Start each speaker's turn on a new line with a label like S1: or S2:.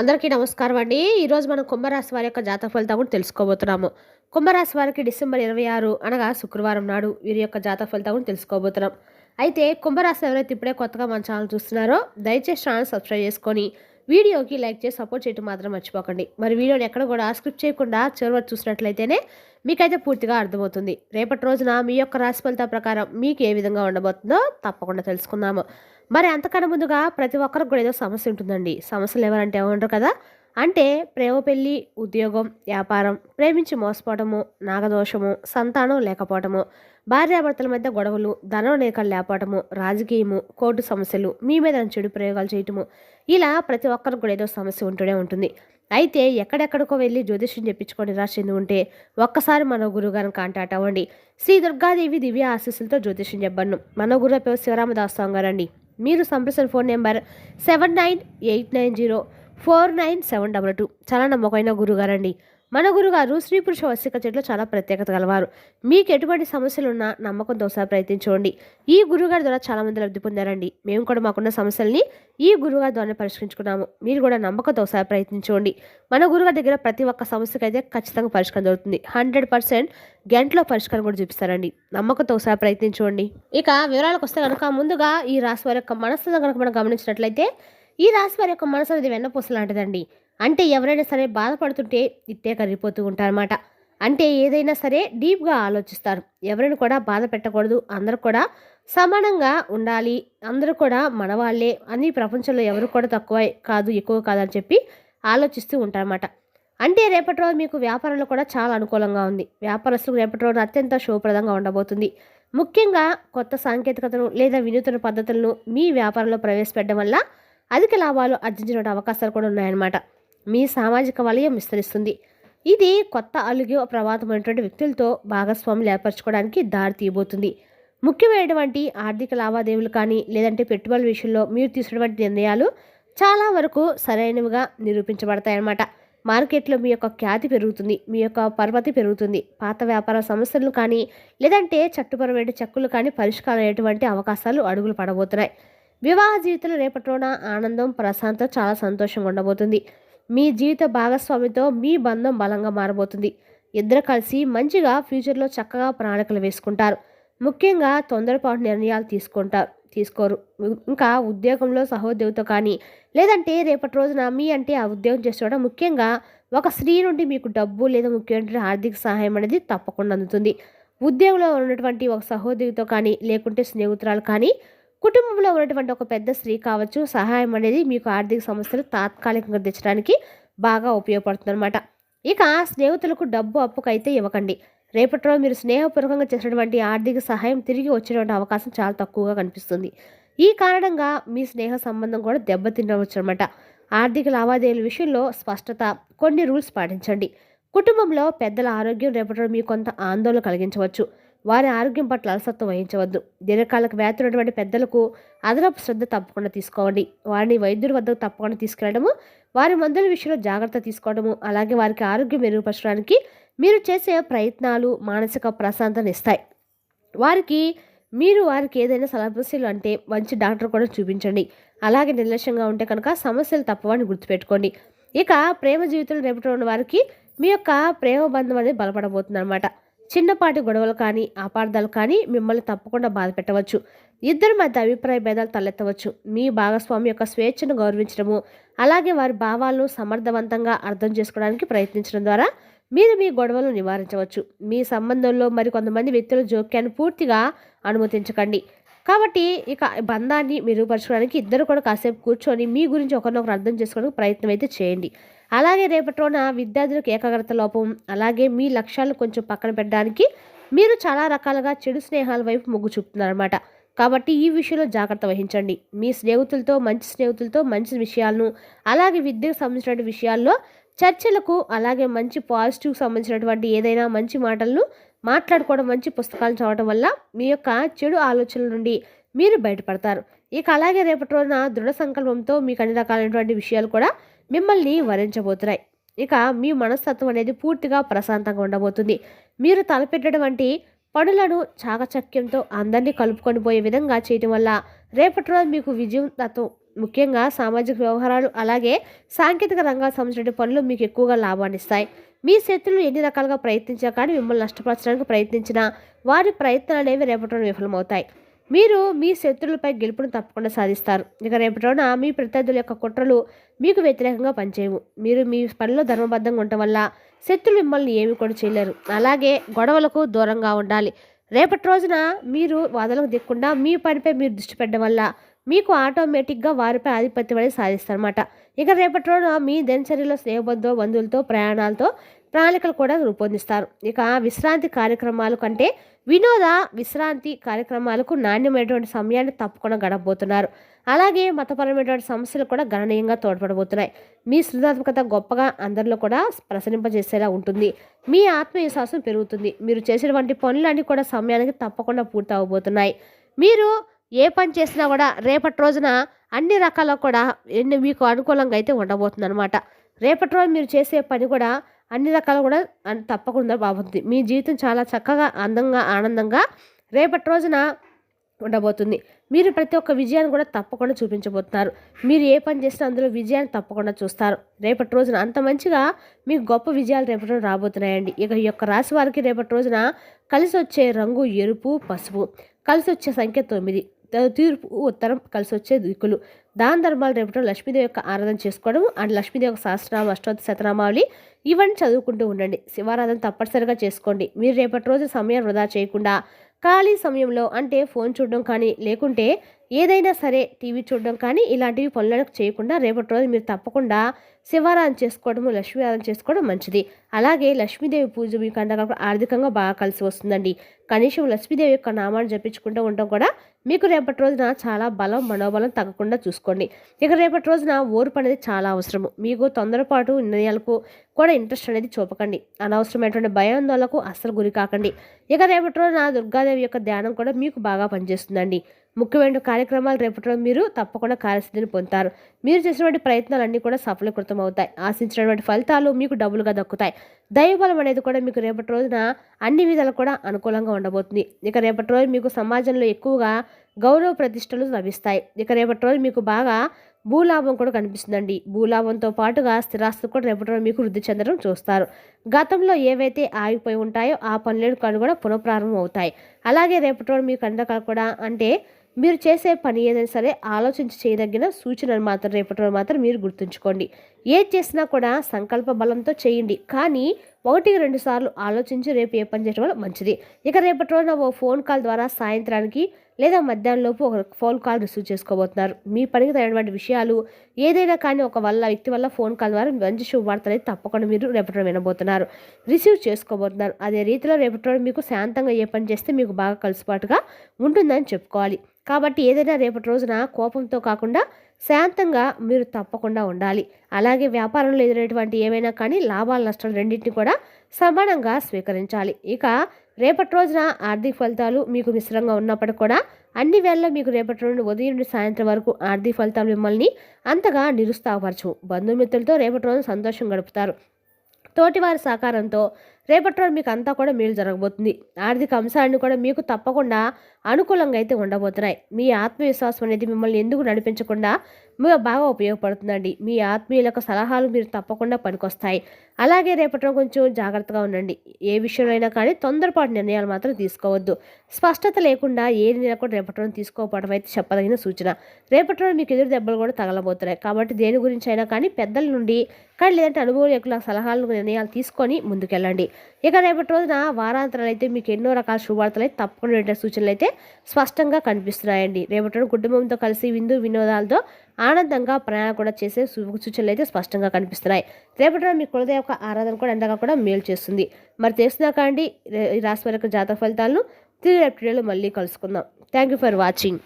S1: అందరికీ నమస్కారం అండి. ఈరోజు మనం కుంభరాశి వారి యొక్క జాతక ఫలితం కూడా తెలుసుకోబోతున్నాము. కుంభరాశి వారికి డిసెంబర్ ఇరవై ఆరు అనగా శుక్రవారం నాడు వీరి యొక్క జాతక ఫలితం కూడా తెలుసుకోబోతున్నాం. అయితే కుంభరాశి ఎవరైతే ఇప్పుడే కొత్తగా మన ఛానల్ చూస్తున్నారో దయచేసి ఛానల్ సబ్స్క్రైబ్ చేసుకొని వీడియోకి లైక్ చేసి సపోర్ట్ చేయటం మాత్రం మర్చిపోకండి. మరి వీడియోని ఎక్కడ కూడా స్క్రిప్ట్ చేయకుండా చివరి చూసినట్లయితేనే మీకైతే పూర్తిగా అర్థమవుతుంది. రేపటి రోజున మీ యొక్క రాశి ఫలితం ప్రకారం మీకు ఏ విధంగా ఉండబోతుందో తప్పకుండా తెలుసుకుందాము. మరి అంతకన్నా ముందుగా ప్రతి ఒక్కరికి కూడా ఏదో సమస్య ఉంటుందండి. సమస్యలు ఎవరంటే ఏమంటారు కదా? అంటే ప్రేమ పెళ్ళి ఉద్యోగం వ్యాపారం ప్రేమించి మోసపోవటము నాగదోషము సంతానం లేకపోవటము భార్యాభర్తల మధ్య గొడవలు ధనం లేఖలు లేకపోవటము రాజకీయము కోర్టు సమస్యలు మీ మీద చెడు ప్రయోగాలు చేయటము ఇలా ప్రతి ఒక్కరికి కూడా ఏదో సమస్య ఉంటూనే ఉంటుంది. అయితే ఎక్కడెక్కడికో వెళ్ళి జ్యోతిష్యం చెప్పించుకొని రాసింది ఉంటే ఒక్కసారి మన గురుగారిని కాంటాక్ట్ అవ్వండి. శ్రీ దుర్గాదేవి దివ్య ఆశీస్సులతో జ్యోతిష్యం చెప్పను మన గురు పేరు శివరామదాస్ స్వామి గారండి. మీరు సంప్రసన్ phone number seven nine eight nine zero four nine seven double two. చాలా నమ్మకమైన గురుగారండి. మన గురుగారు స్త్రీ పురుష వసిక చెట్లు చాలా ప్రత్యేకత గలవారు. మీకు ఎటువంటి సమస్యలు ఉన్నా నమ్మకంతో ఒకసారి ప్రయత్నించుకోండి ఈ గురుగారి ద్వారా చాలా మంది లబ్ధి పొందారండి. మేము కూడా మాకున్న సమస్యల్ని ఈ గురుగారి ద్వారా పరిష్కరించుకున్నాము. మీరు కూడా నమ్మకంతో ఒకసారి ప్రయత్నించుకోండి మన గురుగారి దగ్గర ప్రతి ఒక్క సమస్యకైతే ఖచ్చితంగా పరిష్కారం దొరుకుతుంది. హండ్రెడ్ పర్సెంట్ గంటలో పరిష్కారం కూడా చూపిస్తారండి. నమ్మకంతో ఒకసారి ప్రయత్నించుకోండి ఇక వివరాలకు వస్తే కనుక ముందుగా ఈ రాశి వారి యొక్క మనస్సును కనుక మనం గమనించినట్లయితే ఈ రాశి వారి యొక్క మనసు అనేది వెన్నపూస లాంటిదండి. అంటే ఎవరైనా సరే బాధపడుతుంటే ఇట్టే కరిగిపోతూ ఉంటారన్నమాట. అంటే ఏదైనా సరే డీప్గా ఆలోచిస్తారు. ఎవరిని కూడా బాధ పెట్టకూడదు. అందరూ కూడా సమానంగా ఉండాలి. అందరూ కూడా మనవాళ్ళే అన్ని ప్రపంచంలో ఎవరు కూడా తక్కువ కాదు ఎక్కువ కాదని చెప్పి ఆలోచిస్తూ ఉంటారన్నమాట. అంటే రేపటి రోజు మీకు వ్యాపారంలో కూడా చాలా అనుకూలంగా ఉంది. వ్యాపారస్తులకు రేపటి రోజు అత్యంత శుభప్రదంగా ఉండబోతుంది. ముఖ్యంగా కొత్త సాంకేతికతను లేదా వినూతన పద్ధతులను మీ వ్యాపారంలో ప్రవేశపెట్టడం వల్ల అధిక లాభాలు ఆర్జించిన అవకాశాలు కూడా ఉన్నాయన్నమాట. మీ సామాజిక వలయం విస్తరిస్తుంది. ఇది కొత్త అలుగు ప్రమాదమైనటువంటి వ్యక్తులతో భాగస్వాములు ఏర్పరచుకోవడానికి దారి తీయబోతుంది. ముఖ్యమైనటువంటి ఆర్థిక లావాదేవీలు కానీ లేదంటే పెట్టుబడుల విషయంలో మీరు తీసుకున్నటువంటి నిర్ణయాలు చాలా వరకు సరైనవిగా నిరూపించబడతాయన్నమాట. మార్కెట్లో మీ యొక్క ఖ్యాతి పెరుగుతుంది మీ యొక్క పరపతి పెరుగుతుంది. పాత వ్యాపార సమస్యలు కానీ లేదంటే చట్టుపరమైన చెక్కులు కానీ పరిష్కారం అయ్యేటువంటి అవకాశాలు అడుగులు పడబోతున్నాయి. వివాహ జీవితంలో రేపటి రోజున ఆనందం ప్రశాంతత చాలా సంతోషంగా ఉండబోతుంది. మీ జీవిత భాగస్వామితో మీ బంధం బలంగా మారబోతుంది. ఇద్దరు కలిసి మంచిగా ఫ్యూచర్లో చక్కగా ప్రణాళికలు వేసుకుంటారు. ముఖ్యంగా తొందరపాటు నిర్ణయాలు తీసుకుంటారు తీసుకోరు. ఇంకా ఉద్యోగంలో సహోద్యోగితో కానీ లేదంటే రేపటి రోజున మీ అంటే ఆ ఉద్యోగం చేసేవాడు ముఖ్యంగా ఒక స్త్రీ నుండి మీకు డబ్బు లేదా ముఖ్యమంత్రి ఆర్థిక సహాయం అనేది తప్పకుండా అందుతుంది. ఉద్యోగంలో ఉన్నటువంటి ఒక సహోద్యోగితో కానీ లేకుంటే స్నేహితురాలు కానీ కుటుంబంలో ఉన్నటువంటి ఒక పెద్ద స్త్రీ కావచ్చు సహాయం అనేది మీకు ఆర్థిక సమస్యలు తాత్కాలికంగా తెచ్చడానికి బాగా ఉపయోగపడుతుంది అనమాట ఇక స్నేహితులకు డబ్బు అప్పుకైతే ఇవ్వకండి. రేపటిలో మీరు స్నేహపూర్వకంగా చేసినటువంటి ఆర్థిక సహాయం తిరిగి వచ్చేటువంటి అవకాశం చాలా తక్కువగా కనిపిస్తుంది. ఈ కారణంగా మీ స్నేహ సంబంధం కూడా దెబ్బతినవచ్చు అనమాట ఆర్థిక లావాదేవీల విషయంలో స్పష్టత కొన్ని రూల్స్ పాటించండి. కుటుంబంలో పెద్దల ఆరోగ్యం రేపటిలో మీకు కొంత ఆందోళన కలిగించవచ్చు. వారి ఆరోగ్యం పట్ల అలసత్వం వహించవద్దు. దీర్ఘకాలకు వ్యాధి ఉన్నటువంటి పెద్దలకు అదనపు శ్రద్ధ తప్పకుండా తీసుకోవండి వారిని వైద్యుడి వద్దకు తప్పకుండా తీసుకెళ్ళడము వారి మందుల విషయంలో జాగ్రత్త తీసుకోవడము అలాగే వారికి ఆరోగ్యం మెరుగుపరచడానికి మీరు చేసే ప్రయత్నాలు మానసిక ప్రశాంతతను ఇస్తాయి. వారికి మీరు వారికి ఏదైనా సమస్యలు అంటే మంచి డాక్టర్ కూడా చూపించండి. అలాగే నిర్లక్ష్యంగా ఉంటే కనుక సమస్యలు తప్పవని గుర్తుపెట్టుకోండి. ఇక ప్రేమ జీవితంలో రేపటి ఉన్న వారికి మీ యొక్క ప్రేమ బంధం అనేది బలపడబోతుంది అనమాట చిన్నపాటి గొడవలు కానీ అపార్థాలు కానీ మిమ్మల్ని తప్పకుండా బాధ పెట్టవచ్చు. ఇద్దరి మధ్య అభిప్రాయ భేదాలు తలెత్తవచ్చు. మీ భాగస్వామి యొక్క స్వేచ్ఛను గౌరవించడము అలాగే వారి భావాలను సమర్థవంతంగా అర్థం చేసుకోవడానికి ప్రయత్నించడం ద్వారా మీరు మీ గొడవలను నివారించవచ్చు. మీ సంబంధంలో మరి కొంతమంది వ్యక్తుల జోక్యాన్ని పూర్తిగా అనుమతించకండి. కాబట్టి ఇక బంధాన్ని మెరుగుపరచుకోవడానికి ఇద్దరు కూడా కాసేపు కూర్చొని మీ గురించి ఒకరినొకరు అర్థం చేసుకోవడానికి ప్రయత్నం అయితే చేయండి. అలాగే రేపటి రోజున విద్యార్థులకు ఏకాగ్రత లోపం అలాగే మీ లక్ష్యాలు కొంచెం పక్కన పెట్టడానికి మీరు చాలా రకాలుగా చెడు స్నేహాల వైపు మొగ్గు చూపుతున్నారన్నమాట. కాబట్టి ఈ విషయంలో జాగ్రత్త వహించండి. మీ స్నేహితులతో మంచి స్నేహితులతో మంచి విషయాలను అలాగే విద్యకు సంబంధించిన విషయాల్లో చర్చలకు అలాగే మంచి పాజిటివ్ సంబంధించినటువంటి ఏదైనా మంచి మాటలను మాట్లాడుకోవడం మంచి పుస్తకాలు చదవడం వల్ల మీ యొక్క చెడు ఆలోచనల నుండి మీరు బయటపడతారు. ఇక అలాగే రేపటి రోజున దృఢ సంకల్పంతో మీకు అన్ని రకాలైనటువంటి విషయాలు కూడా మిమ్మల్ని వరించబోతున్నాయి. ఇక మీ మనస్తత్వం అనేది పూర్తిగా ప్రశాంతంగా ఉండబోతుంది. మీరు తలపెట్టినటువంటి పనులను చాకచక్యంతో అందరినీ కలుపుకొని పోయే విధంగా చేయటం వల్ల రేపటి రోజు మీకు విజయం తత్వం ముఖ్యంగా సామాజిక వ్యవహారాలు అలాగే సాంకేతిక రంగాలకు సంబంధించిన పనులు మీకు ఎక్కువగా లాభాన్ని ఇస్తాయి. మీ శత్రులు ఎన్ని రకాలుగా ప్రయత్నించా కానీ మిమ్మల్ని నష్టపరచడానికి ప్రయత్నించినా వారి ప్రయత్నాలు అనేవి రేపటి రోజు విఫలమవుతాయి. మీరు మీ శత్రులపై గెలుపును తప్పకుండా సాధిస్తారు. ఇక రేపటి రోజున మీ ప్రత్యర్థుల యొక్క కుట్రలు మీకు వ్యతిరేకంగా పనిచేయవు. మీరు మీ పనిలో ధర్మబద్ధంగా ఉండటం వల్ల శత్రులు మిమ్మల్ని ఏమి కూడా చేయలేరు. అలాగే గొడవలకు దూరంగా ఉండాలి. రేపటి రోజున మీరు వాదనకు దిక్కుండా మీ పనిపై మీరు దృష్టి పెట్టడం వల్ల మీకు ఆటోమేటిక్గా వారిపై ఆధిపత్యం అనేది సాధిస్తారన్నమాట. ఇక రేపటి రోజున మీ దినచర్యలో స్నేహబంధు బంధువులతో ప్రయాణాలతో ప్రణాళికలు కూడా రూపొందిస్తారు. ఇక విశ్రాంతి కార్యక్రమాలు కంటే వినోద విశ్రాంతి కార్యక్రమాలకు నాణ్యమైనటువంటి సమయాన్ని తప్పకుండా గడపబోతున్నారు. అలాగే మతపరమైనటువంటి సమస్యలు కూడా గణనీయంగా తోడ్పడబోతున్నాయి. మీ సృజనాత్మకత గొప్పగా అందరిలో కూడా ప్రసరింపజేసేలా ఉంటుంది. మీ ఆత్మవిశ్వాసం పెరుగుతుంది. మీరు చేసినటువంటి పనులన్నీ కూడా సమయానికి తప్పకుండా పూర్తి అవ్వబోతున్నాయి మీరు ఏ పని చేసినా కూడా రేపటి రోజున అన్ని రకాల కూడా ఎన్ని మీకు అనుకూలంగా అయితే ఉండబోతుంది అనమాట రేపటి రోజు మీరు చేసే పని కూడా అన్ని రకాలు కూడా తప్పకుండా బాగుంటుంది మీ జీవితం చాలా చక్కగా అందంగా ఆనందంగా రేపటి రోజున ఉండబోతుంది. మీరు ప్రతి ఒక్క విజయాన్ని కూడా తప్పకుండా చూపించబోతున్నారు. మీరు ఏ పని చేసినా అందులో విజయాన్ని తప్పకుండా చూస్తారు. రేపటి రోజున అంత మంచిగా మీకు గొప్ప విజయాలు రేపటి రోజున రాబోతున్నాయండి. ఇక ఈ యొక్క రాశి వారికి రేపటి రోజున కలిసి వచ్చే రంగు ఎరుపు పసుపు. కలిసి వచ్చే సంఖ్య తొమ్మిది. తూర్పు ఉత్తరం కలిసి వచ్చే దిక్కులు దాన ధర్మాలు రేపటి రోజు లక్ష్మీదేవి యొక్క ఆరాధన చేసుకోవడం అండ్ లక్ష్మీదేవి యొక్క సహస్రనామ అష్టోత్తర శతనామావళి ఇవన్నీ చదువుకుంటూ ఉండండి. శివారాధన తప్పనిసరిగా చేసుకోండి. మీరు రేపటి రోజు సమయం వృధా చేయకుండా ఖాళీ సమయంలో అంటే ఫోన్ చూడడం కానీ లేకుంటే ఏదైనా సరే టీవీ చూడడం కానీ ఇలాంటివి పనులను చేయకుండా రేపటి రోజు మీరు తప్పకుండా శివారాధన చేసుకోవడము లక్ష్మీ ఆరాధన చేసుకోవడం మంచిది. అలాగే లక్ష్మీదేవి పూజ మీకు అందకపోతే ఆర్థికంగా బాగా కలిసి వస్తుందండి. కనీసం లక్ష్మీదేవి యొక్క నామాన్ని జపించుకుంటూ ఉండడం కూడా మీకు రేపటి రోజున చాలా బలం మనోబలం తగ్గకుండా చూసుకోండి. ఇక రేపటి రోజున ఓర్పు అనేది చాలా అవసరము. మీకు తొందరపాటు నిర్ణయాలకు కూడా ఇంట్రెస్ట్ అనేది చూపకండి. అనవసరమైనటువంటి భయాందోళనకు అస్సలు గురి కాకండి. ఇక రేపటి రోజున దుర్గాదేవి యొక్క ధ్యానం కూడా మీకు బాగా పనిచేస్తుందండి. ముఖ్యమైన కార్యక్రమాలు రేపటి రోజు మీరు తప్పకుండా కార్యసిద్ధిని పొందుతారు. మీరు చేసినటువంటి ప్రయత్నాలన్నీ కూడా సఫలీకృతం అవుతాయి ఆశించినటువంటి ఫలితాలు మీకు డబ్బులుగా దక్కుతాయి. దైవబలం అనేది కూడా మీకు రేపటి రోజున అన్ని విధాలు కూడా అనుకూలంగా ఉండబోతుంది. ఇక రేపటి రోజు మీకు సమాజంలో ఎక్కువగా గౌరవ ప్రతిష్టలు లభిస్తాయి. ఇక రేపటి రోజు మీకు బాగా భూలాభం కూడా కనిపిస్తుందండి. భూలాభంతో పాటుగా స్థిరాస్తులు కూడా రేపటి రోజు మీకు వృద్ధి చెందడం చూస్తారు. గతంలో ఏవైతే ఆగిపోయి ఉంటాయో ఆ పనులు కూడా పునఃప్రారంభం అవుతాయి అలాగే రేపటి రోజు మీకు అందకాలు కూడా అంటే మీరు చేసే పని ఏదైనా సరే ఆలోచించి చేయదగిన సూచనలు మాత్రం రేపటి రోజు మాత్రం మీరు గుర్తుంచుకోండి. ఏది చేసినా కూడా సంకల్ప బలంతో చేయండి. కానీ ఒకటికి రెండు సార్లు ఆలోచించి రేపు ఏ పని చేయడం వల్ల మంచిది. ఇక రేపటి రోజున ఓ ఫోన్ కాల్ ద్వారా సాయంత్రానికి లేదా మధ్యాహ్నం లోపు ఒక ఫోన్ కాల్ రిసీవ్ చేసుకోబోతున్నారు. మీ పనికి తగినటువంటి విషయాలు ఏదైనా కానీ ఒక వల్ల వ్యక్తి వల్ల ఫోన్ కాల్ ద్వారా మంచి శుభవార్త అయితే తప్పకుండా మీరు రేపటి రోజు వినబోతున్నారు. రిసీవ్ చేసుకోబోతున్నారు. అదే రీతిలో రేపటి రోజు మీకు శాంతంగా ఏ పని చేస్తే మీకు బాగా కలిసిపాటుగా ఉంటుందని చెప్పుకోవాలి. కాబట్టి ఏదైనా రేపటి రోజున కోపంతో కాకుండా శాంతంగా మీరు తప్పకుండా ఉండాలి. అలాగే వ్యాపారంలో ఎదురైనటువంటి ఏమైనా కానీ లాభాలు నష్టాలు రెండింటిని కూడా సమానంగా స్వీకరించాలి. ఇక రేపటి రోజున ఆర్థిక ఫలితాలు మీకు మిశ్రంగా ఉన్నప్పటికీ కూడా అన్ని వేళల్లో మీకు రేపటి నుండి ఉదయం నుండి సాయంత్రం వరకు ఆర్థిక ఫలితాలు మిమ్మల్ని అంతగా నిరుత్సాహపరచవు. బంధుమిత్రులతో రేపటి రోజు సంతోషం గడుపుతారు. తోటివారి సహకారంతో రేపటి రోజు మీకు అంతా కూడా మేలు జరగబోతుంది. ఆర్థిక అంశాలను కూడా మీకు తప్పకుండా అనుకూలంగా అయితే ఉండబోతున్నాయి. మీ ఆత్మవిశ్వాసం అనేది మిమ్మల్ని ఎందుకు నడిపించకుండా మీకు బాగా ఉపయోగపడుతుందండి. మీ ఆత్మీయులకు సలహాలు మీరు తప్పకుండా పనికొస్తాయి. అలాగే రేపటి రోజు కొంచెం జాగ్రత్తగా ఉండండి. ఏ విషయంలో కానీ తొందరపాటు నిర్ణయాలు మాత్రం తీసుకోవద్దు. స్పష్టత లేకుండా ఏ నిర్ణయం కూడా రేపటి రోజు తీసుకోకపోవడం అయితే చెప్పదగిన సూచన. రేపటి రోజు మీకు ఎదురు దెబ్బలు కూడా తగలబోతున్నాయి. కాబట్టి దేని గురించి అయినా కానీ పెద్దల నుండి కానీ లేదంటే అనుభవజ్ఞుల సలహాలు నిర్ణయాలు తీసుకొని ముందుకెళ్ళండి. ఇక రేపటి రోజున వారాంతరాలు అయితే మీకు ఎన్నో రకాల శుభవార్తలు అయితే తప్పకుండా వింటే సూచనలు అయితే స్పష్టంగా కనిపిస్తున్నాయండి. రేపటి రోజు కుటుంబంతో కలిసి విందు వినోదాలతో ఆనందంగా ప్రయాణం కూడా చేసే సూచనలు అయితే స్పష్టంగా కనిపిస్తున్నాయి. రేపటి రోజు మీ కులదేవ యొక్క ఆరాధన కూడా ఎంతగా కూడా మేలు చేస్తుంది. మరి తెలిసినాక అండి ఈ రాశి వారి యొక్క జాతక ఫలితాలను తిరిగి రేపటి మళ్ళీ కలుసుకుందాం. Thank you for watching